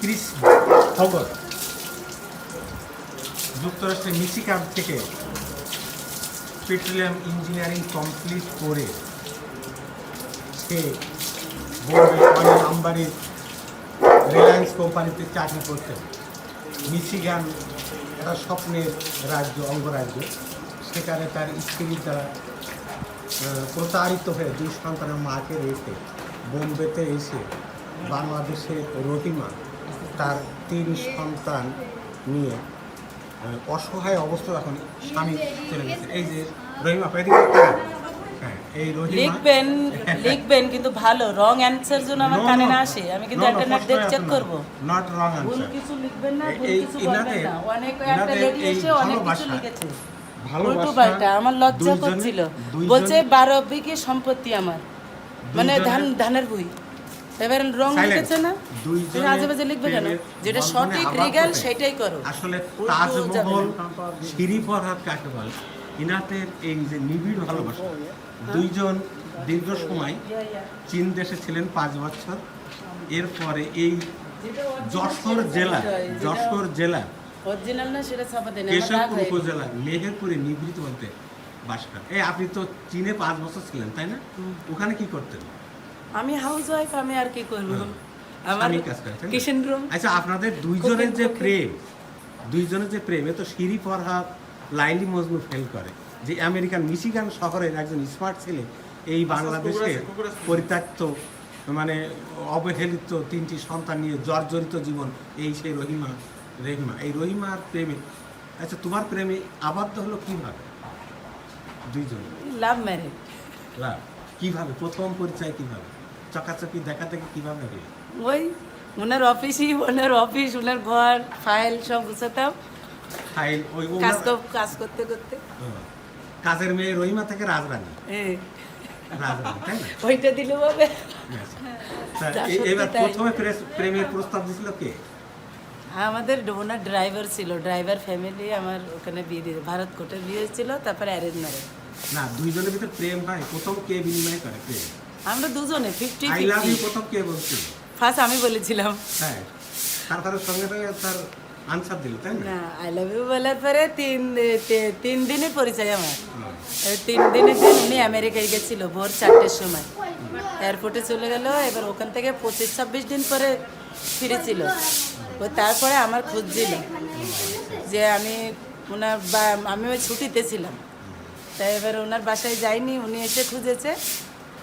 Chris হগর যুক্তরাষ্ট্রের মিচিকান থেকে petroleum engineering complete করে সে অনিল আম্বানির রিলায়েন্স কোম্পানিতে চাকরি করতেন মিচিগান একটা স্বপ্নের রাজ্য, অঙ্গরাজ্য। সেখানে তার স্ত্রীর দ্বারা প্রতারিত হয়ে দুই সন্তানের মাকে রেখে বোম্বেতে এসে বাংলাদেশের রহিমা তার তিন সন্তান নিয়ে অসহায় অবস্থা এখন স্বামী চলে গেছে। এই যে রহিমা এদিকে হ্যাঁ লিখবেন লিখবেন কিন্তু ভালো রং অ্যান্সার জন্য আমার কানে না আসে। আমি কিন্তু একটা না দেখ চেক করব। নট রং ভুল কিছু লিখবেন না ভুল কিছু বলবেন না। অনেক একটা লেডি এসে অনেক কিছু লিখেছে। ভালোবাসা আমার লজ্জা করছিল। বলছে বারো বিঘে সম্পত্তি আমার। মানে ধান ধানের বই এবার রং লিখেছে না? তুমি আজে বাজে লিখবে কেন? যেটা সঠিক আবদ্ধ রিগাল সেটাই করো। আসলে তাজমহল যাবে। সিঁড়ি ফরহাদ কাকে বলে ইনাদের এই যে নিবিড় ভালোবাসা দুইজন দীর্ঘ সময় চীন দেশে ছিলেন পাঁচ বছর। এরপরে এই যশোর জেলা যশোর জেলা অরিজিনাল না সেটা ছাপা দেন কেশবপুর উপজেলা মেহেরপুরে নিবৃত বলতে বাস করেন। এই আপনি তো চীনে পাঁচ বছর ছিলেন তাই না? ওখানে কি করতেন? আমি হাউস ওয়াইফ আমি আর কি করব? আমার তাই না? কিচেন রুম আচ্ছা আপনাদের দুইজনের যে প্রেম দুইজনের যে প্রেম তো সিঁড়ি ফরহাদ লাইলি মজনু ফেল করে। যে আমেরিকান মিশিগান শহরের একজন স্মার্ট ছেলে এই বাংলাদেশে পরিত্যক্ত মানে অবহেলিত তিনটি সন্তান নিয়ে জর্জরিত জীবন এই সেই রহিমা রহিমা। এই রহিমার প্রেমে আচ্ছা তোমার প্রেমে আবদ্ধ হলো কীভাবে? দুইজন। লাভ ম্যারেজ লাভ কীভাবে? প্রথম পরিচয় কীভাবে? চকাচকি দেখা থেকে কীভাবে হলো? ওই ওনার অফিসই ওনার অফিস ওনার ঘর ফাইল সব গুছাতাম। ফাইল ওই কাজ কাজ করতে করতে। কাজের মেয়ে রহিমা থেকে রাজরানী। ওইটা দিলে হবে সত্যি এবার প্রথমে প্রেমের প্রস্তাব দিছিল কে? আমাদের ওনার ড্রাইভার ছিল ড্রাইভার ফ্যামিলি আমার ওখানে বিয়ে দিয়ে ভারত কোর্টে বিয়ে হয়েছিল তারপরে অ্যারেঞ্জ ম্যারেজ না দুইজনের ভিতরে প্রেম হয় প্রথম কে বিনিময় করে প্রেম? আমরা দুজনে ফিফটি আই লাভ ইউ প্রথম কে বলছিল ফার্স্ট আমি বলেছিলাম। হ্যাঁ তারপরে সঙ্গে সঙ্গে তার আনসার দিল তাই না? আই লাভ ইউ বলার পরে তিন তিন দিনের পরিচয় আমার। এই তিন দিনের দিন উনি আমেরিকায় গেছিল ভোর চারটের সময়। এয়ারপোর্টে চলে গেল এবার ওখান থেকে পঁচিশ ছাব্বিশ দিন পরে ফিরেছিল। ও তারপরে আমার খুঁজছিল যে আমি ওনার বা আমি ওই ছুটিতে ছিলাম। তাই এবার ওনার বাসায় যাইনি উনি এসে খুঁজেছে।